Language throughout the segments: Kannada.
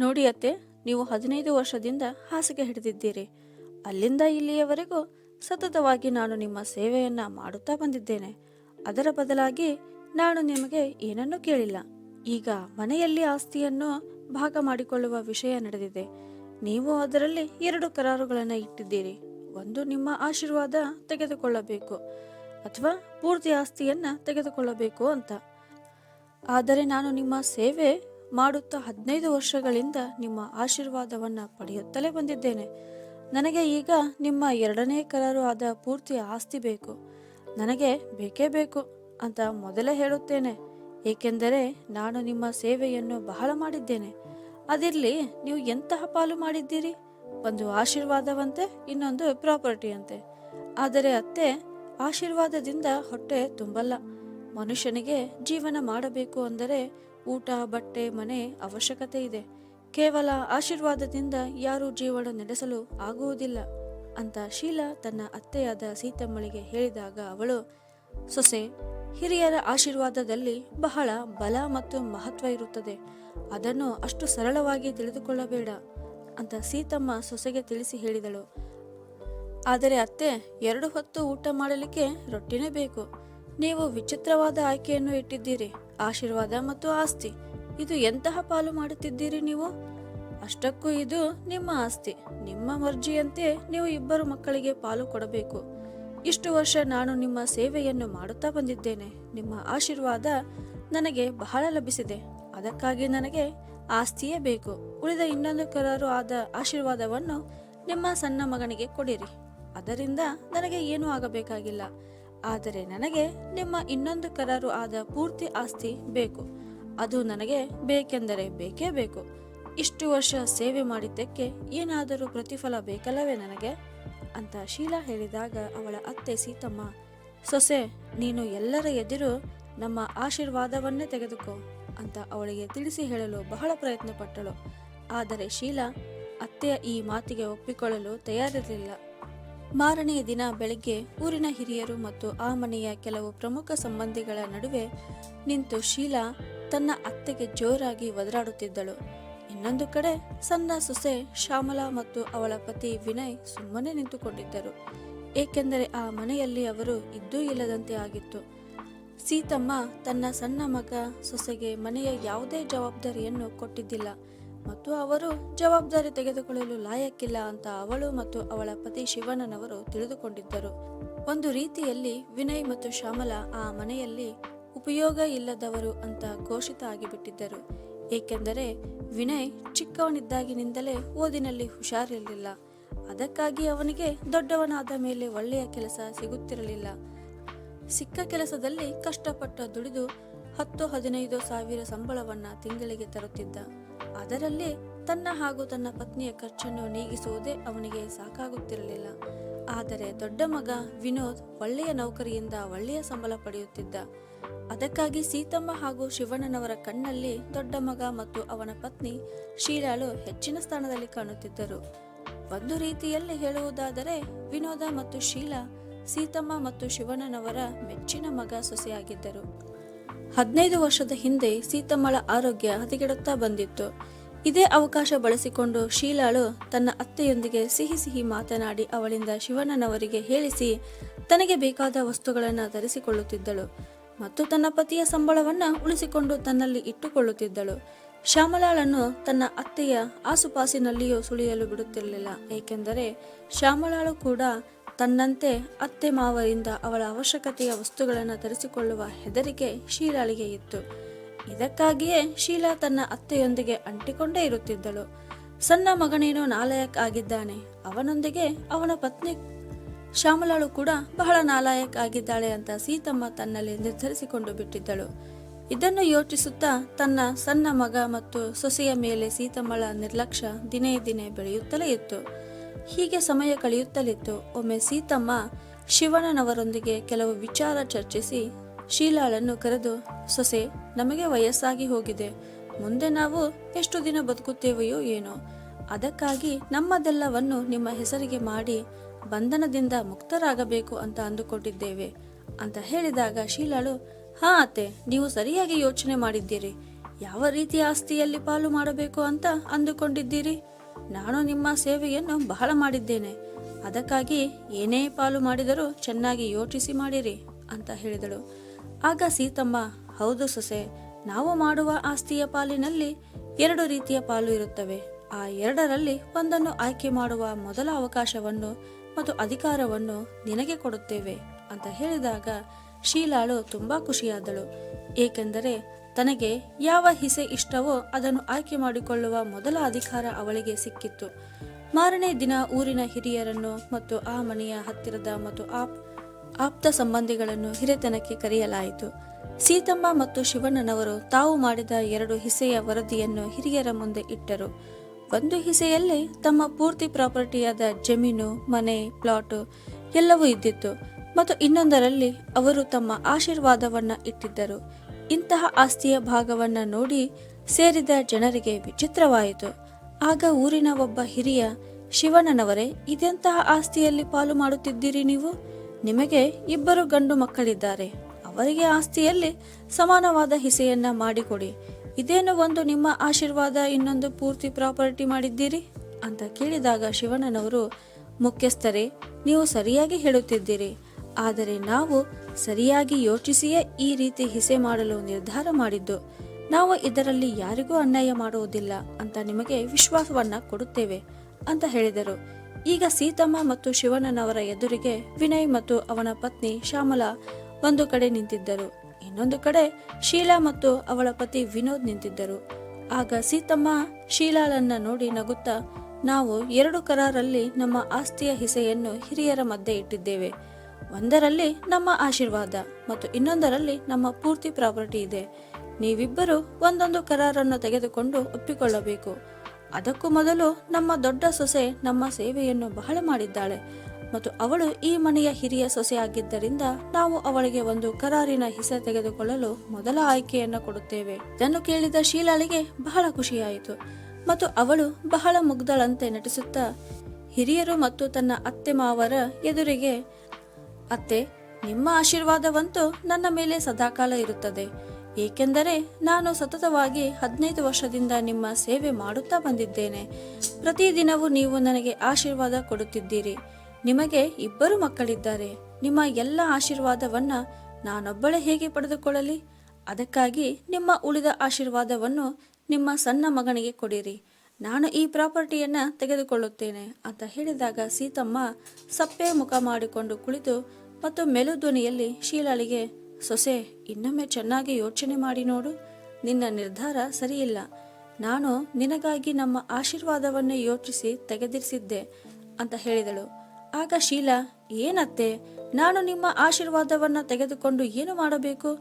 ನೋಡಿ ಅತ್ತೆ, ನೀವು ಹದಿನೈದು ವರ್ಷದಿಂದ ಹಾಸಿಗೆ ಹಿಡಿದಿದ್ದೀರಿ. ಅಲ್ಲಿಂದ ಇಲ್ಲಿಯವರೆಗೂ ಸತತವಾಗಿ ನಾನು ನಿಮ್ಮ ಸೇವೆಯನ್ನ ಮಾಡುತ್ತಾ ಬಂದಿದ್ದೇನೆ. ಅದರ ಬದಲಾಗಿ ನಾನು ನಿಮಗೆ ಏನನ್ನೂ ಕೇಳಿಲ್ಲ. ಈಗ ಮನೆಯಲ್ಲಿ ಆಸ್ತಿಯನ್ನು ಭಾಗ ಮಾಡಿಕೊಳ್ಳುವ ವಿಷಯ ನಡೆದಿದೆ. ನೀವು ಅದರಲ್ಲಿ ಎರಡು ಕರಾರುಗಳನ್ನು ಇಟ್ಟಿದ್ದೀರಿ. ಒಂದು ನಿಮ್ಮ ಆಶೀರ್ವಾದ ತೆಗೆದುಕೊಳ್ಳಬೇಕು ಅಥವಾ ಪೂರ್ತಿ ಆಸ್ತಿಯನ್ನ ತೆಗೆದುಕೊಳ್ಳಬೇಕು ಅಂತ. ಆದರೆ ನಾನು ನಿಮ್ಮ ಸೇವೆ ಮಾಡುತ್ತಾ ಹದಿನೈದು ವರ್ಷಗಳಿಂದ ನಿಮ್ಮ ಆಶೀರ್ವಾದವನ್ನು ಪಡೆಯುತ್ತಲೇ ಬಂದಿದ್ದೇನೆ. ನನಗೆ ಈಗ ನಿಮ್ಮ ಎರಡನೇ ಕರಾರು ಆದ ಪೂರ್ತಿ ಆಸ್ತಿ ಬೇಕು. ನನಗೆ ಬೇಕೇ ಬೇಕು ಅಂತ ಮೊದಲೇ ಹೇಳುತ್ತೇನೆ. ಏಕೆಂದರೆ ನಾನು ನಿಮ್ಮ ಸೇವೆಯನ್ನು ಬಹಳ ಮಾಡಿದ್ದೇನೆ. ಅದಿರಲಿ ನೀವು ಎಂತಹ ಪಾಲು ಮಾಡಿದ್ದೀರಿ? ಒಂದು ಆಶೀರ್ವಾದವಂತೆ, ಇನ್ನೊಂದು ಪ್ರಾಪರ್ಟಿಯಂತೆ. ಆದರೆ ಅತ್ತೆ, ಆಶೀರ್ವಾದದಿಂದ ಹೊಟ್ಟೆ ತುಂಬಲ್ಲ. ಮನುಷ್ಯನಿಗೆ ಜೀವನ ಮಾಡಬೇಕು ಅಂದರೆ ಊಟ, ಬಟ್ಟೆ, ಮನೆ ಅವಶ್ಯಕತೆ ಇದೆ. ಕೇವಲ ಆಶೀರ್ವಾದದಿಂದ ಯಾರೂ ಜೀವನ ನಡೆಸಲು ಆಗುವುದಿಲ್ಲ ಅಂತ ಶೀಲಾ ತನ್ನ ಅತ್ತೆಯಾದ ಸೀತಮ್ಮಳಿಗೆ ಹೇಳಿದಾಗ ಅವಳು, ಸೊಸೆ, ಹಿರಿಯರ ಆಶೀರ್ವಾದದಲ್ಲಿ ಬಹಳ ಬಲ ಮತ್ತು ಮಹತ್ವ ಇರುತ್ತದೆ. ಅದನ್ನು ಅಷ್ಟು ಸರಳವಾಗಿ ತಿಳಿದುಕೊಳ್ಳಬೇಡ ಅಂತ ಸೀತಮ್ಮ ಸೊಸೆಗೆ ತಿಳಿಸಿ ಹೇಳಿದಳು. ಆದರೆ ಅತ್ತೆ, ಎರಡು ಹೊತ್ತು ಊಟ ಮಾಡಲಿಕ್ಕೆ ರೊಟ್ಟಿನೇ ಬೇಕು. ನೀವು ವಿಚಿತ್ರವಾದ ಆಯ್ಕೆಯನ್ನು ಇಟ್ಟಿದ್ದೀರಿ. ಆಶೀರ್ವಾದ ಮತ್ತು ಆಸ್ತಿ. ಇದು ಎಂತಹ ಪಾಲು ಮಾಡುತ್ತಿದ್ದೀರಿ ನೀವು? ಅಷ್ಟಕ್ಕೂ ಇದು ನಿಮ್ಮ ಆಸ್ತಿ. ನಿಮ್ಮ ಮರ್ಜಿಯಂತೆ ನೀವು ಇಬ್ಬರು ಮಕ್ಕಳಿಗೆ ಪಾಲು ಕೊಡಬೇಕು. ಇಷ್ಟು ವರ್ಷ ನಾನು ನಿಮ್ಮ ಸೇವೆಯನ್ನು ಮಾಡುತ್ತಾ ಬಂದಿದ್ದೇನೆ. ನಿಮ್ಮ ಆಶೀರ್ವಾದ ನನಗೆ ಬಹಳ ಲಭಿಸಿದೆ. ಅದಕ್ಕಾಗಿ ನನಗೆ ಆಸ್ತಿಯೇ ಬೇಕು. ಉಳಿದ ಇನ್ನೊಂದು ಕರಾರು ಆದ ಆಶೀರ್ವಾದವನ್ನು ನಿಮ್ಮ ಸಣ್ಣ ಮಗನಿಗೆ ಕೊಡಿರಿ. ಅದರಿಂದ ನನಗೆ ಏನೂ ಆಗಬೇಕಾಗಿಲ್ಲ. ಆದರೆ ನನಗೆ ನಿಮ್ಮ ಇನ್ನೊಂದು ಕರಾರು ಆದ ಪೂರ್ತಿ ಆಸ್ತಿ ಬೇಕು. ಅದು ನನಗೆ ಬೇಕೆಂದರೆ ಬೇಕೇ ಬೇಕು. ಇಷ್ಟು ವರ್ಷ ಸೇವೆ ಮಾಡಿದ್ದಕ್ಕೆ ಏನಾದರೂ ಪ್ರತಿಫಲ ಬೇಕಲ್ಲವೇ ನನಗೆ? ಅಂತ ಶೀಲಾ ಹೇಳಿದಾಗ ಅವಳ ಅತ್ತೆ ಸೀತಮ್ಮ, ಸೊಸೆ, ನೀನು ಎಲ್ಲರ ಎದುರು ನಮ್ಮ ಆಶೀರ್ವಾದವನ್ನೇ ತೆಗೆದುಕೋ ಅಂತ ಅವಳಿಗೆ ತಿಳಿಸಿ ಹೇಳಲು ಬಹಳ ಪ್ರಯತ್ನಪಟ್ಟಳು. ಆದರೆ ಶೀಲಾ, ಅತ್ತೆಯ ಈ ಮಾತಿಗೆ ಒಪ್ಪಿಕೊಳ್ಳಲು ತಯಾರಿರಲಿಲ್ಲ. ಮಾರನೆಯ ದಿನ ಬೆಳಗ್ಗೆ ಊರಿನ ಹಿರಿಯರು ಮತ್ತು ಆ ಮನೆಯ ಕೆಲವು ಪ್ರಮುಖ ಸಂಬಂಧಿಗಳ ನಡುವೆ ನಿಂತು ಶೀಲಾ ತನ್ನ ಅತ್ತೆಗೆ ಜೋರಾಗಿ ಒದರಾಡುತ್ತಿದ್ದಳು. ಇನ್ನೊಂದು ಕಡೆ ಸಣ್ಣ ಸೊಸೆ ಶ್ಯಾಮಲಾ ಮತ್ತು ಅವಳ ಪತಿ ವಿನಯ್ ಸುಮ್ಮನೆ ನಿಂತುಕೊಂಡಿದ್ದರು. ಏಕೆಂದರೆ ಆ ಮನೆಯಲ್ಲಿ ಅವರು ಇದ್ದೂ ಇಲ್ಲದಂತೆ ಆಗಿತ್ತು. ಸೀತಮ್ಮ ತನ್ನ ಸಣ್ಣ ಮಗ ಸೊಸೆಗೆ ಮನೆಯ ಯಾವುದೇ ಜವಾಬ್ದಾರಿಯನ್ನು ಕೊಟ್ಟಿದ್ದಿಲ್ಲ. ಮತ್ತು ಅವರು ಜವಾಬ್ದಾರಿ ತೆಗೆದುಕೊಳ್ಳಲು ಲಾಯಕ್ಕಿಲ್ಲ ಅಂತ ಅವಳು ಮತ್ತು ಅವಳ ಪತಿ ಶಿವಣ್ಣನವರು ತಿಳಿದುಕೊಂಡಿದ್ದರು. ಒಂದು ರೀತಿಯಲ್ಲಿ ವಿನಯ್ ಮತ್ತು ಶ್ಯಾಮಲಾ ಆ ಮನೆಯಲ್ಲಿ ಉಪಯೋಗ ಇಲ್ಲದವರು ಅಂತ ಘೋಷಿತ ಆಗಿಬಿಟ್ಟಿದ್ದರು. ಏಕೆಂದರೆ ವಿನಯ್ ಚಿಕ್ಕವನಿದ್ದಾಗಿನಿಂದಲೇ ಓದಿನಲ್ಲಿ ಹುಷಾರಿರಲಿಲ್ಲ. ಅದಕ್ಕಾಗಿ ಅವನಿಗೆ ದೊಡ್ಡವನಾದ ಮೇಲೆ ಒಳ್ಳೆಯ ಕೆಲಸ ಸಿಗುತ್ತಿರಲಿಲ್ಲ. ಸಿಕ್ಕ ಕೆಲಸದಲ್ಲಿ ಕಷ್ಟಪಟ್ಟು ದುಡಿದು ಹತ್ತು ಹದಿನೈದು ಸಾವಿರ ಸಂಬಳವನ್ನ ತಿಂಗಳಿಗೆ ತರುತ್ತಿದ್ದ. ಅದರಲ್ಲಿ ತನ್ನ ಹಾಗೂ ತನ್ನ ಪತ್ನಿಯ ಖರ್ಚನ್ನು ನೀಗಿಸುವುದೇ ಅವನಿಗೆ ಸಾಕಾಗುತ್ತಿರಲಿಲ್ಲ. ಆದರೆ ದೊಡ್ಡ ಮಗ ವಿನೋದ್ ಒಳ್ಳೆಯ ನೌಕರಿಯಿಂದ ಒಳ್ಳೆಯ ಸಂಬಳ ಪಡೆಯುತ್ತಿದ್ದ. ಅದಕ್ಕಾಗಿ ಸೀತಮ್ಮ ಹಾಗೂ ಶಿವಣ್ಣನವರ ಕಣ್ಣಲ್ಲಿ ದೊಡ್ಡ ಮಗ ಮತ್ತು ಅವನ ಪತ್ನಿ ಶೀಲಾಳು ಹೆಚ್ಚಿನ ಸ್ಥಾನದಲ್ಲಿ ಕಾಣುತ್ತಿದ್ದರು. ಒಂದು ರೀತಿಯಲ್ಲಿ ಹೇಳುವುದಾದರೆ ವಿನೋದ ಮತ್ತು ಶೀಲಾ ಸೀತಮ್ಮ ಮತ್ತು ಶಿವಣ್ಣನವರ ಮೆಚ್ಚಿನ ಮಗ ಸೊಸೆಯಾಗಿದ್ದರು. ಹದಿನೈದು ವರ್ಷದ ಹಿಂದೆ ಸೀತಮ್ಮಳ ಆರೋಗ್ಯ ಹದಗೆಡುತ್ತಾ ಬಂದಿತ್ತು. ಇದೇ ಅವಕಾಶ ಬಳಸಿಕೊಂಡು ಶೀಲಾಳು ತನ್ನ ಅತ್ತೆಯೊಂದಿಗೆ ಸಿಹಿ ಸಿಹಿ ಮಾತನಾಡಿ ಅವಳಿಂದ ಶಿವಣ್ಣನವರಿಗೆ ಹೇಳಿಸಿ ತನಗೆ ಬೇಕಾದ ವಸ್ತುಗಳನ್ನು ಧರಿಸಿಕೊಳ್ಳುತ್ತಿದ್ದಳು ಮತ್ತು ತನ್ನ ಪತಿಯ ಸಂಬಳವನ್ನ ಉಳಿಸಿಕೊಂಡು ತನ್ನಲ್ಲಿ ಇಟ್ಟುಕೊಳ್ಳುತ್ತಿದ್ದಳು. ಶ್ಯಾಮಲಾಳನ್ನು ತನ್ನ ಅತ್ತೆಯ ಆಸುಪಾಸಿನಲ್ಲಿಯೂ ಸುಳಿಯಲು ಬಿಡುತ್ತಿರಲಿಲ್ಲ, ಏಕೆಂದರೆ ಶ್ಯಾಮಲಾಳು ಕೂಡ ತನ್ನಂತೆ ಅತ್ತೆ ಮಾವರಿಂದ ಅವಳ ಅವಶ್ಯಕತೆಯ ವಸ್ತುಗಳನ್ನು ತರಿಸಿಕೊಳ್ಳುವ ಹೆದರಿಕೆ ಶೀಲಾಳಿಗೆ ಇತ್ತು. ಇದಕ್ಕಾಗಿಯೇ ಶೀಲಾ ತನ್ನ ಅತ್ತೆಯೊಂದಿಗೆ ಅಂಟಿಕೊಂಡೇ ಇರುತ್ತಿದ್ದಳು. ಸಣ್ಣ ಮಗನೇನೋ ನಾಲಾಯಕ್ ಆಗಿದ್ದಾನೆ ಅವನೊಂದಿಗೆ ಅವನ ಪತ್ನಿ ಶ್ಯಾಮಲಾಳು ಕೂಡ ಬಹಳ ನಾಲಾಯಕ್ ಆಗಿದ್ದಾಳೆ ಅಂತ ಸೀತಮ್ಮ ತನ್ನಲ್ಲಿ ನಿರ್ಧರಿಸಿಕೊಂಡು ಬಿಟ್ಟಿದ್ದಳು. ಇದನ್ನು ಯೋಚಿಸುತ್ತಾ ತನ್ನ ಸಣ್ಣ ಮಗ ಮತ್ತು ಸೊಸೆಯ ಮೇಲೆ ಸೀತಮ್ಮಳ ನಿರ್ಲಕ್ಷ್ಯ ದಿನೇ ದಿನೇ ಬೆಳೆಯುತ್ತಲೇ ಇತ್ತು. ಹೀಗೆ ಸಮಯ ಕಳೆಯುತ್ತಲಿತ್ತು. ಒಮ್ಮೆ ಸೀತಮ್ಮ ಶಿವಣ್ಣನವರೊಂದಿಗೆ ಕೆಲವು ವಿಚಾರ ಚರ್ಚಿಸಿ ಶೀಲಾಳನ್ನು ಕರೆದು, ಸೊಸೆ, ನಮಗೆ ವಯಸ್ಸಾಗಿ ಹೋಗಿದೆ. ಮುಂದೆ ನಾವು ಎಷ್ಟು ದಿನ ಬದುಕುತ್ತೇವೆಯೋ ಏನೋ. ಅದಕ್ಕಾಗಿ ನಮ್ಮದೆಲ್ಲವನ್ನು ನಿಮ್ಮ ಹೆಸರಿಗೆ ಮಾಡಿ ಬಂಧನದಿಂದ ಮುಕ್ತರಾಗಬೇಕು ಅಂತ ಅಂದುಕೊಂಡಿದ್ದೇವೆ ಅಂತ ಹೇಳಿದಾಗ ಶೀಲಾಳು, ಹಾ ಅತ್ತೆ, ನೀವು ಸರಿಯಾಗಿ ಯೋಚನೆ ಮಾಡಿದ್ದೀರಿ. ಯಾವ ರೀತಿಯ ಆಸ್ತಿಯಲ್ಲಿ ಪಾಲು ಮಾಡಬೇಕು ಅಂತ ಅಂದುಕೊಂಡಿದ್ದೀರಿ? ನಾನು ನಿಮ್ಮ ಸೇವೆಯನ್ನು ಬಹಳ ಮಾಡಿದ್ದೇನೆ. ಅದಕ್ಕಾಗಿ ಏನೇ ಪಾಲು ಮಾಡಿದರೂ ಚೆನ್ನಾಗಿ ಯೋಚಿಸಿ ಮಾಡಿರಿ, ಅಂತ ಹೇಳಿದಳು. ಆಗ ಸೀತಮ್ಮ, ಹೌದು ಸೊಸೆ, ನಾವು ಮಾಡುವ ಆಸ್ತಿಯ ಪಾಲಿನಲ್ಲಿ ಎರಡು ರೀತಿಯ ಪಾಲು ಇರುತ್ತವೆ. ಆ ಎರಡರಲ್ಲಿ ಒಂದನ್ನು ಆಯ್ಕೆ ಮಾಡುವ ಮೊದಲ ಅವಕಾಶವನ್ನು ಮತ್ತು ಅಧಿಕಾರವನ್ನು ನಿನಗೆ ಕೊಡುತ್ತೇವೆ, ಅಂತ ಹೇಳಿದಾಗ ಶೀಲಾಳು ತುಂಬಾ ಖುಷಿಯಾದಳು. ಏಕೆಂದರೆ ತನಗೆ ಯಾವ ಹಿಸೆ ಇಷ್ಟವೋ ಅದನ್ನು ಆಯ್ಕೆ ಮಾಡಿಕೊಳ್ಳುವ ಮೊದಲ ಅಧಿಕಾರ ಅವಳಿಗೆ ಸಿಕ್ಕಿತ್ತು. ಮಾರನೇ ದಿನ ಊರಿನ ಹಿರಿಯರನ್ನು ಮತ್ತು ಆ ಮನೆಯ ಹತ್ತಿರದ ಮತ್ತು ಆಪ್, ಆಪ್ತ ಸಂಬಂಧಿಗಳನ್ನು ಹಿರಿತನಕ್ಕೆ ಕರೆಯಲಾಯಿತು. ಸೀತಮ್ಮ ಮತ್ತು ಶಿವಣ್ಣನವರು ತಾವು ಮಾಡಿದ ಎರಡು ಹಿಸೆಯ ವರದಿಯನ್ನು ಹಿರಿಯರ ಮುಂದೆ ಇಟ್ಟರು. ಒಂದು ಹಿಸೆಯಲ್ಲಿ ತಮ್ಮ ಪೂರ್ತಿ ಪ್ರಾಪರ್ಟಿಯಾದ ಜಮೀನು, ಮನೆ, ಪ್ಲಾಟು ಎಲ್ಲವೂ ಇದ್ದಿತ್ತು ಮತ್ತು ಇನ್ನೊಂದರಲ್ಲಿ ಅವರು ತಮ್ಮ ಆಶೀರ್ವಾದವನ್ನು ಇಟ್ಟಿದ್ದರು. ಇಂತಹ ಆಸ್ತಿಯ ಭಾಗವನ್ನ ನೋಡಿ ಸೇರಿದ ಜನರಿಗೆ ವಿಚಿತ್ರವಾಯಿತು. ಆಗ ಊರಿನ ಒಬ್ಬ ಹಿರಿಯ, ಶಿವಣ್ಣನವರೇ, ಇದೆಂತಹ ಆಸ್ತಿಯಲ್ಲಿ ಪಾಲು ಮಾಡುತ್ತಿದ್ದೀರಿ ನೀವು? ನಿಮಗೆ ಇಬ್ಬರು ಗಂಡು ಮಕ್ಕಳಿದ್ದಾರೆ. ಅವರಿಗೆ ಆಸ್ತಿಯಲ್ಲಿ ಸಮಾನವಾದ ಹಿಸೆಯನ್ನ ಮಾಡಿಕೊಡಿ. ಇದೇನು ಒಂದು ನಿಮ್ಮ ಆಶೀರ್ವಾದ, ಇನ್ನೊಂದು ಪೂರ್ತಿ ಪ್ರಾಪರ್ಟಿ ಮಾಡಿದ್ದೀರಿ? ಅಂತ ಕೇಳಿದಾಗ ಶಿವಣ್ಣನವರು, ಮುಖ್ಯಸ್ಥರೇ, ನೀವು ಸರಿಯಾಗಿ ಹೇಳುತ್ತಿದ್ದೀರಿ. ಆದರೆ ನಾವು ಸರಿಯಾಗಿ ಯೋಚಿಸಿಯೇ ಈ ರೀತಿ ಹಿಸೆ ಮಾಡಲು ನಿರ್ಧಾರ ಮಾಡಿದ್ದು. ನಾವು ಇದರಲ್ಲಿ ಯಾರಿಗೂ ಅನ್ಯಾಯ ಮಾಡುವುದಿಲ್ಲ ಅಂತ ನಿಮಗೆ ವಿಶ್ವಾಸವನ್ನ ಕೊಡುತ್ತೇವೆ ಅಂತ ಹೇಳಿದರು. ಈಗ ಸೀತಮ್ಮ ಮತ್ತು ಶಿವಣ್ಣನವರ ಎದುರಿಗೆ ವಿನಯ್ ಮತ್ತು ಅವನ ಪತ್ನಿ ಶ್ಯಾಮಲಾ ಒಂದು ಕಡೆ ನಿಂತಿದ್ದರು. ಇನ್ನೊಂದು ಕಡೆ ಶೀಲಾ ಮತ್ತು ಅವಳ ಪತಿ ವಿನೋದ್ ನಿಂತಿದ್ದರು. ಆಗ ಸೀತಮ್ಮ ಶೀಲಾಳನ್ನ ನೋಡಿ ನಗುತ್ತಾ, ನಾವು ಎರಡು ಕರಾರಲ್ಲಿ ನಮ್ಮ ಆಸ್ತಿಯ ಹಿಸೆಯನ್ನು ಹಿರಿಯರ ಮಧ್ಯೆ ಇಟ್ಟಿದ್ದೇವೆ. ಒಂದರಲ್ಲಿ ನಮ್ಮ ಆಶೀರ್ವಾದ ಮತ್ತು ಇನ್ನೊಂದರಲ್ಲಿ ನಮ್ಮ ಪೂರ್ತಿ ಪ್ರಾಪರ್ಟಿ ಇದೆ. ನೀವಿಬ್ಬರು ಒಂದೊಂದು ಕರಾರನ್ನು ತೆಗೆದುಕೊಂಡು ಒಪ್ಪಿಕೊಳ್ಳಬೇಕು. ಅದಕ್ಕೂ ಮೊದಲು ನಮ್ಮ ದೊಡ್ಡ ಸೊಸೆ ನಮ್ಮ ಸೇವೆಯನ್ನು ಬಹಳ ಮಾಡಿದ್ದಾಳೆ ಮತ್ತು ಅವಳು ಈ ಮನೆಯ ಹಿರಿಯ ಸೊಸೆಯಾಗಿದ್ದರಿಂದ ನಾವು ಅವಳಿಗೆ ಒಂದು ಕರಾರಿನ ಹಿಸೆ ತೆಗೆದುಕೊಳ್ಳಲು ಮೊದಲ ಆಯ್ಕೆಯನ್ನು ಕೊಡುತ್ತೇವೆ. ಇದನ್ನು ಕೇಳಿದ ಶೀಲಾಳಿಗೆ ಬಹಳ ಖುಷಿಯಾಯಿತು ಮತ್ತು ಅವಳು ಬಹಳ ಮುಗ್ಧಳಂತೆ ನಟಿಸುತ್ತಾ, ಹಿರಿಯರು ಮತ್ತು ತನ್ನ ಅತ್ತೆ ಮಾವರ ಎದುರಿಗೆ ಅತ್ತೆ, ನಿಮ್ಮ ಆಶೀರ್ವಾದವಂತೂ ನನ್ನ ಮೇಲೆ ಸದಾಕಾಲ ಇರುತ್ತದೆ. ಏಕೆಂದರೆ ನಾನು ಸತತವಾಗಿ ಹದಿನೈದು ವರ್ಷದಿಂದ ನಿಮ್ಮ ಸೇವೆ ಮಾಡುತ್ತಾ ಬಂದಿದ್ದೇನೆ. ಪ್ರತಿದಿನವೂ ನೀವು ನನಗೆ ಆಶೀರ್ವಾದ ಕೊಡುತ್ತಿದ್ದೀರಿ. ನಿಮಗೆ ಇಬ್ಬರು ಮಕ್ಕಳಿದ್ದಾರೆ. ನಿಮ್ಮ ಎಲ್ಲ ಆಶೀರ್ವಾದವನ್ನ ನಾನೊಬ್ಬಳೇ ಹೇಗೆ ಪಡೆದುಕೊಳ್ಳಲಿ? ಅದಕ್ಕಾಗಿ ನಿಮ್ಮ ಉಳಿದ ಆಶೀರ್ವಾದವನ್ನು ನಿಮ್ಮ ಸಣ್ಣ ಮಗನಿಗೆ ಕೊಡಿರಿ. ನಾನು ಈ ಪ್ರಾಪರ್ಟಿಯನ್ನು ತೆಗೆದುಕೊಳ್ಳುತ್ತೇನೆ ಅಂತ ಹೇಳಿದಾಗ ಸೀತಮ್ಮ ಸಪ್ಪೆ ಮುಖ ಮಾಡಿಕೊಂಡು ಕುಳಿತು ಮತ್ತು ಮೆಲುಧ್ವನಿಯಲ್ಲಿ ಶೀಲಾಳಿಗೆ, ಸೊಸೆ, ಇನ್ನೊಮ್ಮೆ ಚೆನ್ನಾಗಿ ಯೋಚನೆ ಮಾಡಿ ನೋಡು. ನಿನ್ನ ನಿರ್ಧಾರ ಸರಿಯಿಲ್ಲ. ನಾನು ನಿನಗಾಗಿ ನಮ್ಮ ಆಶೀರ್ವಾದವನ್ನೇ ಯೋಚಿಸಿ ತೆಗೆದಿರಿಸಿದ್ದೆ ಅಂತ ಹೇಳಿದಳು. ಆಗ ಶೀಲಾ, ಏನತ್ತೆ? ನಾನು ನಿಮ್ಮ ಆಶೀರ್ವಾದವನ್ನ ತೆಗೆದುಕೊಂಡು ಏನು ಮಾಡಬೇಕು?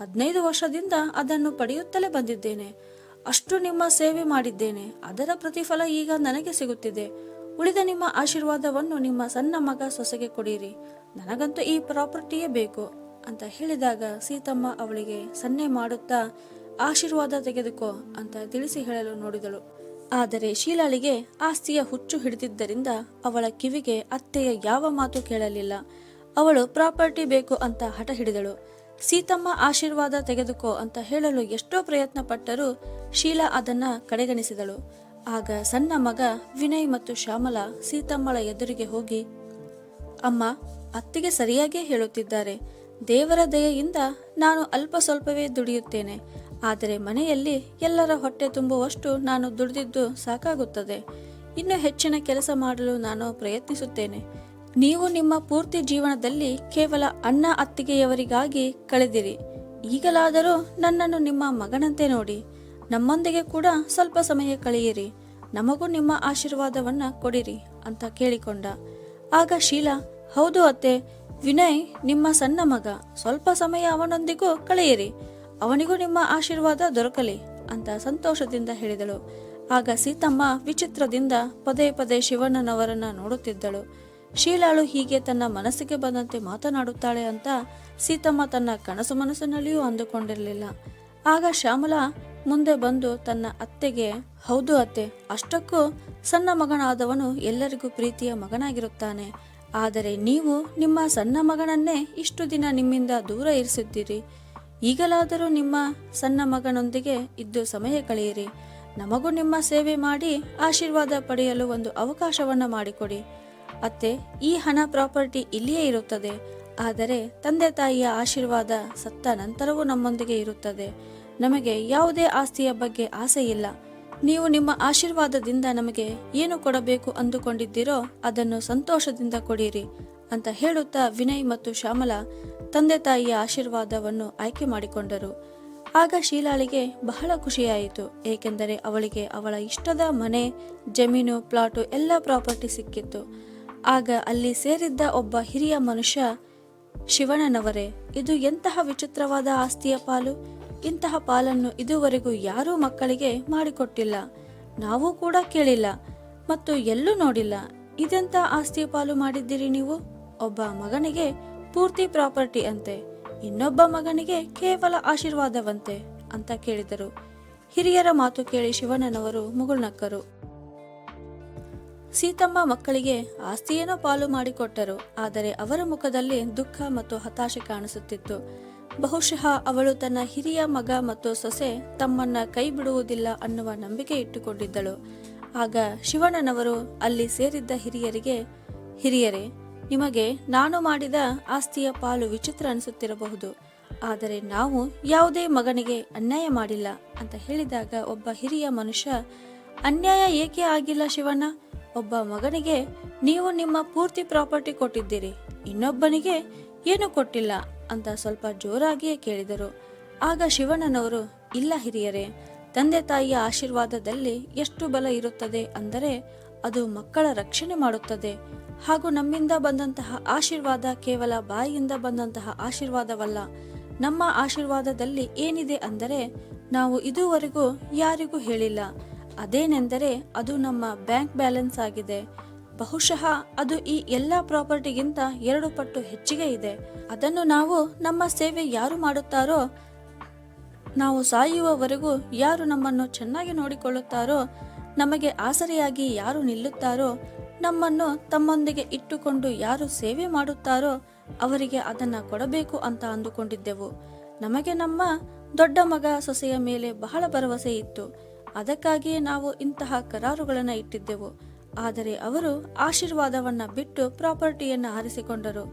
ಹದಿನೈದು ವರ್ಷದಿಂದ ಅದನ್ನು ಪಡೆಯುತ್ತಲೇ ಬಂದಿದ್ದೇನೆ. ಅಷ್ಟು ನಿಮ್ಮ ಸೇವೆ ಮಾಡಿದ್ದೇನೆ. ಅದರ ಪ್ರತಿಫಲ ಈಗ ನನಗೆ ಸಿಗುತ್ತಿದೆ. ಉಳಿದ ನಿಮ್ಮ ಆಶೀರ್ವಾದವನ್ನು ನಿಮ್ಮ ಸಣ್ಣ ಮಗ ಸೊಸೆಗೆ ಕೊಡಿರಿ. ನನಗಂತೂ ಈ ಪ್ರಾಪರ್ಟಿಯೇ ಬೇಕು ಅಂತ ಹೇಳಿದಾಗ ಸೀತಮ್ಮ ಅವಳಿಗೆ ಸನ್ನೆ ಮಾಡುತ್ತಾ, ಆಶೀರ್ವಾದ ತೆಗೆದುಕೋ ಅಂತ ತಿಳಿಸಿ ಹೇಳಲು ನೋಡಿದಳು. ಆದರೆ ಶೀಲಾಳಿಗೆ ಆಸ್ತಿಯ ಹುಚ್ಚು ಹಿಡಿದಿದ್ದರಿಂದ ಅವಳ ಕಿವಿಗೆ ಅತ್ತೆಯ ಯಾವ ಮಾತು ಕೇಳಲಿಲ್ಲ. ಅವಳು ಪ್ರಾಪರ್ಟಿ ಬೇಕು ಅಂತ ಹಠ ಹಿಡಿದಳು. ಸೀತಮ್ಮ ಆಶೀರ್ವಾದ ತೆಗೆದುಕೋ ಅಂತ ಹೇಳಲು ಎಷ್ಟೋ ಪ್ರಯತ್ನ ಪಟ್ಟರೂ ಶೀಲಾ ಅದನ್ನ ಕಡೆಗಣಿಸಿದಳು. ಆಗ ಸಣ್ಣ ಮಗ ವಿನಯ್ ಮತ್ತು ಶ್ಯಾಮಲಾ ಸೀತಮ್ಮಳ ಎದುರಿಗೆ ಹೋಗಿ, ಅಮ್ಮ, ಅತ್ತಿಗೆ ಸರಿಯಾಗಿಯೇ ಹೇಳುತ್ತಿದ್ದಾರೆ. ದೇವರ ದಯೆಯಿಂದ ನಾನು ಅಲ್ಪ ಸ್ವಲ್ಪವೇ ದುಡಿಯುತ್ತೇನೆ. ಆದರೆ ಮನೆಯಲ್ಲಿ ಎಲ್ಲರ ಹೊಟ್ಟೆ ತುಂಬುವಷ್ಟು ನಾನು ದುಡಿದಿದ್ದು ಸಾಕಾಗುತ್ತದೆ. ಇನ್ನು ಹೆಚ್ಚಿನ ಕೆಲಸ ಮಾಡಲು ನಾನು ಪ್ರಯತ್ನಿಸುತ್ತೇನೆ. ನೀವು ನಿಮ್ಮ ಪೂರ್ತಿ ಜೀವನದಲ್ಲಿ ಕೇವಲ ಅಣ್ಣ ಅತ್ತಿಗೆಯವರಿಗಾಗಿ ಕಳೆದಿರಿ. ಈಗಲಾದರೂ ನನ್ನನ್ನು ನಿಮ್ಮ ಮಗನಂತೆ ನೋಡಿ. ನಮ್ಮೊಂದಿಗೆ ಕೂಡ ಸ್ವಲ್ಪ ಸಮಯ ಕಳೆಯಿರಿ. ನಮಗೂ ನಿಮ್ಮ ಆಶೀರ್ವಾದವನ್ನ ಕೊಡಿರಿ ಅಂತ ಕೇಳಿಕೊಂಡ. ಆಗ ಶೀಲಾ, ಹೌದು ಅತ್ತೆ, ವಿನಯ್ ನಿಮ್ಮ ಸಣ್ಣ ಮಗ. ಸ್ವಲ್ಪ ಸಮಯ ಅವನೊಂದಿಗೂ ಕಳೆಯಿರಿ. ಅವನಿಗೂ ನಿಮ್ಮ ಆಶೀರ್ವಾದ ದೊರಕಲಿ ಅಂತ ಸಂತೋಷದಿಂದ ಹೇಳಿದಳು. ಆಗ ಸೀತಮ್ಮ ವಿಚಿತ್ರದಿಂದ ಪದೇ ಪದೇ ಶಿವಣ್ಣನವರನ್ನ ನೋಡುತ್ತಿದ್ದಳು. ಶೀಲಾಳು ಹೀಗೆ ತನ್ನ ಮನಸ್ಸಿಗೆ ಬಂದಂತೆ ಮಾತನಾಡುತ್ತಾಳೆ ಅಂತ ಸೀತಮ್ಮ ತನ್ನ ಕನಸು ಮನಸ್ಸಿನಲ್ಲಿಯೂ ಅಂದುಕೊಂಡಿರಲಿಲ್ಲ. ಆಗ ಶ್ಯಾಮಲಾ ಮುಂದೆ ಬಂದು ತನ್ನ ಅತ್ತೆಗೆ, ಹೌದು ಅತ್ತೆ, ಅಷ್ಟಕ್ಕೂ ಸಣ್ಣ ಮಗನಾದವನು ಎಲ್ಲರಿಗೂ ಪ್ರೀತಿಯ ಮಗನಾಗಿರುತ್ತಾನೆ. ಆದರೆ ನೀವು ನಿಮ್ಮ ಸಣ್ಣ ಮಗನನ್ನೇ ಇಷ್ಟು ದಿನ ನಿಮ್ಮಿಂದ ದೂರ ಇರಿಸಿದ್ದೀರಿ. ಈಗಲಾದರೂ ನಿಮ್ಮ ಸಣ್ಣ ಮಗನೊಂದಿಗೆ ಇದ್ದು ಸಮಯ ಕಳೆಯಿರಿ. ನಮಗೂ ನಿಮ್ಮ ಸೇವೆ ಮಾಡಿ ಆಶೀರ್ವಾದ ಪಡೆಯಲು ಒಂದು ಅವಕಾಶವನ್ನ ಮಾಡಿಕೊಡಿ. ಅತ್ತೆ, ಈ ಹಣ ಪ್ರಾಪರ್ಟಿ ಇಲ್ಲಿಯೇ ಇರುತ್ತದೆ. ಆದರೆ ತಂದೆ ತಾಯಿಯ ಆಶೀರ್ವಾದ ಸತ್ತ ನಂತರವೂ ನಮ್ಮೊಂದಿಗೆ ಇರುತ್ತದೆ. ನಮಗೆ ಯಾವುದೇ ಆಸ್ತಿಯ ಬಗ್ಗೆ ಆಸೆ ಇಲ್ಲ. ನೀವು ನಿಮ್ಮ ಆಶೀರ್ವಾದದಿಂದ ನಮಗೆ ಏನು ಕೊಡಬೇಕು ಅಂದುಕೊಂಡಿದ್ದೀರೋ ಅದನ್ನು ಸಂತೋಷದಿಂದ ಕೊಡಿರಿ ಅಂತ ಹೇಳುತ್ತಾ ವಿನಯ್ ಮತ್ತು ಶ್ಯಾಮಲಾ ತಂದೆ ತಾಯಿಯ ಆಶೀರ್ವಾದವನ್ನು ಆಯ್ಕೆ ಮಾಡಿಕೊಂಡರು. ಆಗ ಶೀಲಾಳಿಗೆ ಬಹಳ ಖುಷಿಯಾಯಿತು, ಏಕೆಂದರೆ ಅವಳಿಗೆ ಅವಳ ಇಷ್ಟದ ಮನೆ, ಜಮೀನು, ಪ್ಲಾಟು, ಎಲ್ಲ ಪ್ರಾಪರ್ಟಿ ಸಿಕ್ಕಿತ್ತು. ಆಗ ಅಲ್ಲಿ ಸೇರಿದ್ದ ಒಬ್ಬ ಹಿರಿಯ ಮನುಷ್ಯ, ಶಿವಣ್ಣನವರೇ, ಇದು ಎಂತಹ ವಿಚಿತ್ರವಾದ ಆಸ್ತಿಯ ಪಾಲು? ಇಂತಹ ಪಾಲನ್ನು ಇದುವರೆಗೂ ಯಾರೂ ಮಕ್ಕಳಿಗೆ ಮಾಡಿಕೊಟ್ಟಿಲ್ಲ. ನಾವು ಕೂಡ ಕೇಳಿಲ್ಲ. ಮತ್ತು ಎಲ್ಲೂ ನೋಡಿಲ್ಲ. ಇದೆಂತ ಆಸ್ತಿಯ ಪಾಲು ಮಾಡಿದ್ದೀರಿ ನೀವು? ಒಬ್ಬ ಮಗನಿಗೆ ಪೂರ್ತಿ ಪ್ರಾಪರ್ಟಿ ಅಂತೆ. ಇನ್ನೊಬ್ಬ ಮಗನಿಗೆ ಕೇವಲ ಆಶೀರ್ವಾದವಂತೆ, ಅಂತ ಕೇಳಿದರು. ಹಿರಿಯರ ಮಾತು ಕೇಳಿ ಶಿವಣ್ಣನವರು ಮುಗುಳ್ನಕ್ಕರು. ಸೀತಮ್ಮ ಮಕ್ಕಳಿಗೆ ಆಸ್ತಿಯೇನೋ ಪಾಲು ಮಾಡಿಕೊಟ್ಟರು, ಆದರೆ ಅವರ ಮುಖದಲ್ಲಿ ದುಃಖ ಮತ್ತು ಹತಾಶೆ ಕಾಣಿಸುತ್ತಿತ್ತು. ಬಹುಶಃ ಅವಳು ತನ್ನ ಹಿರಿಯ ಮಗ ಮತ್ತು ಸೊಸೆ ತಮ್ಮನ್ನ ಕೈ ಬಿಡುವುದಿಲ್ಲ ಅನ್ನುವ ನಂಬಿಕೆ ಇಟ್ಟುಕೊಂಡಿದ್ದಳು. ಆಗ ಶಿವಣ್ಣನವರು ಅಲ್ಲಿ ಸೇರಿದ್ದ ಹಿರಿಯರಿಗೆ, ಹಿರಿಯರೇ, ನಿಮಗೆ ನಾನು ಮಾಡಿದ ಆಸ್ತಿಯ ಪಾಲು ವಿಚಿತ್ರ ಅನಿಸುತ್ತಿರಬಹುದು, ಆದರೆ ನಾವು ಯಾವುದೇ ಮಗನಿಗೆ ಅನ್ಯಾಯ ಮಾಡಿಲ್ಲ, ಅಂತ ಹೇಳಿದಾಗ ಒಬ್ಬ ಹಿರಿಯ ಮನುಷ್ಯ, ಅನ್ಯಾಯ ಏಕೆ ಆಗಿಲ್ಲ ಶಿವಣ್ಣ? ಒಬ್ಬ ಮಗನಿಗೆ ನೀವು ನಿಮ್ಮ ಪೂರ್ತಿ ಪ್ರಾಪರ್ಟಿ ಕೊಟ್ಟಿದ್ದೀರಿ, ಇನ್ನೊಬ್ಬನಿಗೆ ಏನು ಕೊಟ್ಟಿಲ್ಲ ಅಂತ ಸ್ವಲ್ಪ ಜೋರಾಗಿಯೇ ಕೇಳಿದರು. ಆಗ ಶಿವಣ್ಣನವರು, ಇಲ್ಲ ಹಿರಿಯರೇ, ತಂದೆ ತಾಯಿಯ ಆಶೀರ್ವಾದದಲ್ಲಿ ಎಷ್ಟು ಬಲ ಇರುತ್ತದೆ ಅಂದರೆ ಅದು ಮಕ್ಕಳ ರಕ್ಷಣೆ ಮಾಡುತ್ತದೆ. ಹಾಗೂ ನಮ್ಮಿಂದ ಬಂದಂತಹ ಆಶೀರ್ವಾದ ಕೇವಲ ಬಾಯಿಯಿಂದ ಬಂದಂತಹ ಆಶೀರ್ವಾದವಲ್ಲ. ನಮ್ಮ ಆಶೀರ್ವಾದದಲ್ಲಿ ಏನಿದೆ ಅಂದರೆ ನಾವು ಇದುವರೆಗೂ ಯಾರಿಗೂ ಹೇಳಿಲ್ಲ. ಅದೇನೆಂದರೆ ಅದು ನಮ್ಮ ಬ್ಯಾಂಕ್ ಬ್ಯಾಲೆನ್ಸ್ ಆಗಿದೆ. ಬಹುಶಃ ಅದು ಈ ಎಲ್ಲ ಪ್ರಾಪರ್ಟಿಗಿಂತ ಎರಡು ಪಟ್ಟು ಹೆಚ್ಚಿಗೆ ಇದೆ. ಅದನ್ನು ನಾವು ನಮ್ಮ ಸೇವೆ ಯಾರು ಮಾಡುತ್ತಾರೋ, ನಾವು ಸಾಯುವವರೆಗೂ ಯಾರು ನಮ್ಮನ್ನು ಚೆನ್ನಾಗಿ ನೋಡಿಕೊಳ್ಳುತ್ತಾರೋ, ನಮಗೆ ಆಸರೆಯಾಗಿ ಯಾರು ನಿಲ್ಲುತ್ತಾರೋ, ನಮ್ಮನ್ನು ತಮ್ಮೊಂದಿಗೆ ಇಟ್ಟುಕೊಂಡು ಯಾರು ಸೇವೆ ಮಾಡುತ್ತಾರೋ, ಅವರಿಗೆ ಅದನ್ನ ಕೊಡಬೇಕು ಅಂತ ಅಂದುಕೊಂಡಿದ್ದೆವು. ನಮಗೆ ನಮ್ಮ ದೊಡ್ಡ ಮಗ ಸೊಸೆಯ ಮೇಲೆ ಬಹಳ ಭರವಸೆ ಇತ್ತು. ಅದಕ್ಕಾಗಿಯೇ ನಾವು ಇಂತಹ ಕರಾರುಗಳನ್ನು ಇಟ್ಟಿದ್ದೆವು. ಆದರೆ ಅವರು ಆಶೀರ್ವಾದವನ್ನ ಬಿಟ್ಟು ಪ್ರಾಪರ್ಟಿಯನ್ನ ಆರಿಸಿಕೊಂಡರು.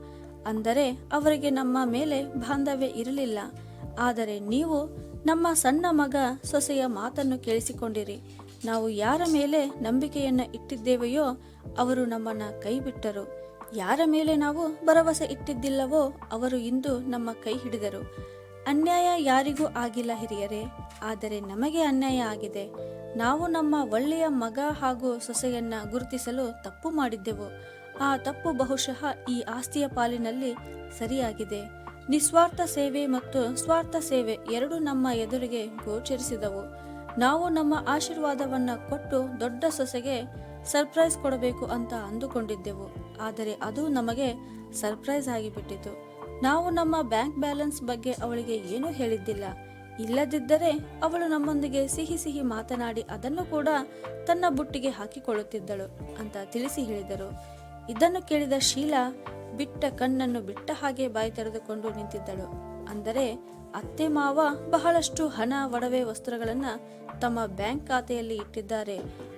ಅಂದರೆ ಅವರಿಗೆ ನಮ್ಮ ಮೇಲೆ ಬಾಂಧವ್ಯ ಇರಲಿಲ್ಲ. ಆದರೆ ನೀವು ನಮ್ಮ ಸಣ್ಣ ಮಗ ಸೊಸೆಯ ಮಾತನ್ನು ಕೇಳಿಸಿಕೊಂಡಿರಿ. ನಾವು ಯಾರ ಮೇಲೆ ನಂಬಿಕೆಯನ್ನ ಇಟ್ಟಿದ್ದೇವೆಯೋ ಅವರು ನಮ್ಮನ್ನ ಕೈ ಬಿಟ್ಟರು ಯಾರ ಮೇಲೆ ನಾವು ಭರವಸೆ ಇಟ್ಟಿದ್ದಿಲ್ಲವೋ ಅವರು ಇಂದು ನಮ್ಮ ಕೈ ಹಿಡಿದರು. ಅನ್ಯಾಯ ಯಾರಿಗೂ ಆಗಿಲ್ಲ ಹಿರಿಯರೇ, ಆದರೆ ನಮಗೆ ಅನ್ಯಾಯ ಆಗಿದೆ. ನಾವು ನಮ್ಮ ಒಳ್ಳೆಯ ಮಗ ಹಾಗೂ ಸೊಸೆಯನ್ನ ಗುರುತಿಸಲು ತಪ್ಪು ಮಾಡಿದ್ದೆವು. ಆ ತಪ್ಪು ಬಹುಶಃ ಈ ಆಸ್ತಿಯ ಪಾಲಿನಲ್ಲಿ ಸರಿಯಾಗಿದೆ. ನಿಸ್ವಾರ್ಥ ಸೇವೆ ಮತ್ತು ಸ್ವಾರ್ಥ ಸೇವೆ ಎರಡು ನಮ್ಮ ಎದುರಿಗೆ ಗೋಚರಿಸಿದವು. ನಾವು ನಮ್ಮ ಆಶೀರ್ವಾದವನ್ನ ಕೊಟ್ಟು ದೊಡ್ಡ ಸೊಸೆಗೆ ಸರ್ಪ್ರೈಸ್ ಕೊಡಬೇಕು ಅಂತ ಅಂದುಕೊಂಡಿದ್ದೆವು. ಆದರೆ ಅದು ನಮಗೆ ಸರ್ಪ್ರೈಸ್ ಆಗಿಬಿಟ್ಟಿತು. ನಾವು ನಮ್ಮ ಬ್ಯಾಂಕ್ ಬ್ಯಾಲೆನ್ಸ್ ಬಗ್ಗೆ ಅವಳಿಗೆ ಏನೂ ಹೇಳಿದ್ದಿಲ್ಲ. ಇಲ್ಲದಿದ್ದರೆ ಅವಳು ನಮ್ಮೊಂದಿಗೆ ಸಿಹಿ ಸಿಹಿ ಮಾತನಾಡಿ ಅದನ್ನು ಕೂಡ ತನ್ನ ಬುಟ್ಟಿಗೆ ಹಾಕಿಕೊಳ್ಳುತ್ತಿದ್ದಳು ಅಂತ ತಿಳಿಸಿ ಹೇಳಿದರು. ಇದನ್ನು ಕೇಳಿದ ಶೀಲಾ ಬಿಟ್ಟ ಕಣ್ಣನ್ನು ಬಿಟ್ಟ ಹಾಗೆ ಬಾಯಿ ತೆರೆದುಕೊಂಡು ನಿಂತಿದ್ದಳು. ಅಂದರೆ ಅತ್ತೆ ಮಾವ ಬಹಳಷ್ಟು ಹಣ, ಒಡವೆ ವಸ್ತ್ರಗಳನ್ನು ತಮ್ಮ ಬ್ಯಾಂಕ್ ಖಾತೆಯಲ್ಲಿ ಇಟ್ಟಿದ್ದಾರೆ.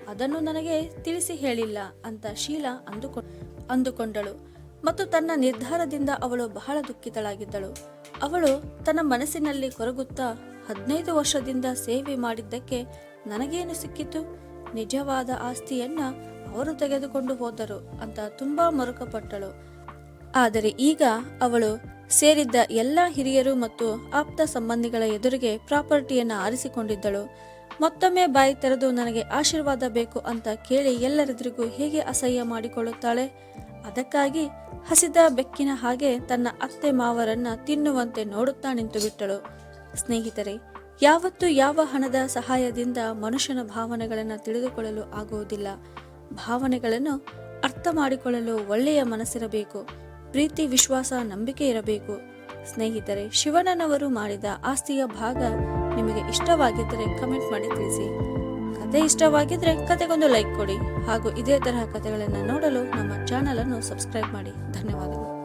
ಅದನ್ನು ನನಗೆ ತಿಳಿಸಿ ಹೇಳಿಲ್ಲ ಅಂತ ಶೀಲಾ ಅಂದುಕೊ, ಅಂದುಕೊಂಡಳು. ಮತ್ತು ತನ್ನ ನಿರ್ಧಾರದಿಂದ ಅವಳು ಬಹಳ ದುಃಖಿತಳಾಗಿದ್ದಳು. ಅವಳು ತನ್ನ ಮನಸ್ಸಿನಲ್ಲಿ ಕೊರಗುತ್ತಾ ಹದಿನೈದು ವರ್ಷದಿಂದ ಸೇವೆ ಮಾಡಿದ್ದಕ್ಕೆ ನನಗೇನು ಸಿಕ್ಕಿತು? ನಿಜವಾದ ಆಸ್ತಿಯನ್ನ ಅವರು ತೆಗೆದುಕೊಂಡು ಹೋದರು ಅಂತ ತುಂಬಾ ಮರುಕಪಟ್ಟಳು. ಆದರೆ ಈಗ ಅವಳು ಸೇರಿದ್ದ ಎಲ್ಲ ಹಿರಿಯರು ಮತ್ತು ಆಪ್ತ ಸಂಬಂಧಿಗಳ ಎದುರಿಗೆ ಪ್ರಾಪರ್ಟಿಯನ್ನು ಆರಿಸಿಕೊಂಡಿದ್ದಳು. ಮತ್ತೊಮ್ಮೆ ಬಾಯಿ ತೆರೆದು ನನಗೆ ಆಶೀರ್ವಾದ ಬೇಕು ಅಂತ ಕೇಳಿ ಎಲ್ಲರೆದುರಿಗೂ ಹೇಗೆ ಅಸಹ್ಯ ಮಾಡಿಕೊಳ್ಳುತ್ತಾಳೆ? ಅದಕ್ಕಾಗಿ ಹಸಿದ ಬೆಕ್ಕಿನ ಹಾಗೆ ತನ್ನ ಅತ್ತೆ ಮಾವರನ್ನ ತಿನ್ನುವಂತೆ ನೋಡುತ್ತಾ ನಿಂತು ಬಿಟ್ಟಳು. ಸ್ನೇಹಿತರೆ, ಯಾವತ್ತೂ ಯಾವ ಹಣದ ಸಹಾಯದಿಂದ ಮನುಷ್ಯನ ಭಾವನೆಗಳನ್ನು ತಿಳಿದುಕೊಳ್ಳಲು ಆಗುವುದಿಲ್ಲ. ಭಾವನೆಗಳನ್ನು ಅರ್ಥ ಮಾಡಿಕೊಳ್ಳಲು ಒಳ್ಳೆಯ ಮನಸ್ಸಿರಬೇಕು. ಪ್ರೀತಿ, ವಿಶ್ವಾಸ, ನಂಬಿಕೆ ಇರಬೇಕು. ಸ್ನೇಹಿತರೆ, ಶಿವಣ್ಣನವರು ಮಾಡಿದ ಆಸ್ತಿಯ ಭಾಗ ನಿಮಗೆ ಇಷ್ಟವಾಗಿದ್ದರೆ ಕಮೆಂಟ್ ಮಾಡಿ ತಿಳಿಸಿ. ಕತೆ ಇಷ್ಟವಾಗಿದ್ರೆ ಕತೆಗೊಂದು ಲೈಕ್ ಕೊಡಿ ಹಾಗೂ ಇದೇ ತರಹ ಕತೆಗಳನ್ನು ನೋಡಲು ನಮ್ಮ ಚಾನಲ್ ಅನ್ನು ಸಬ್ಸ್ಕ್ರೈಬ್ ಮಾಡಿ. ಧನ್ಯವಾದಗಳು.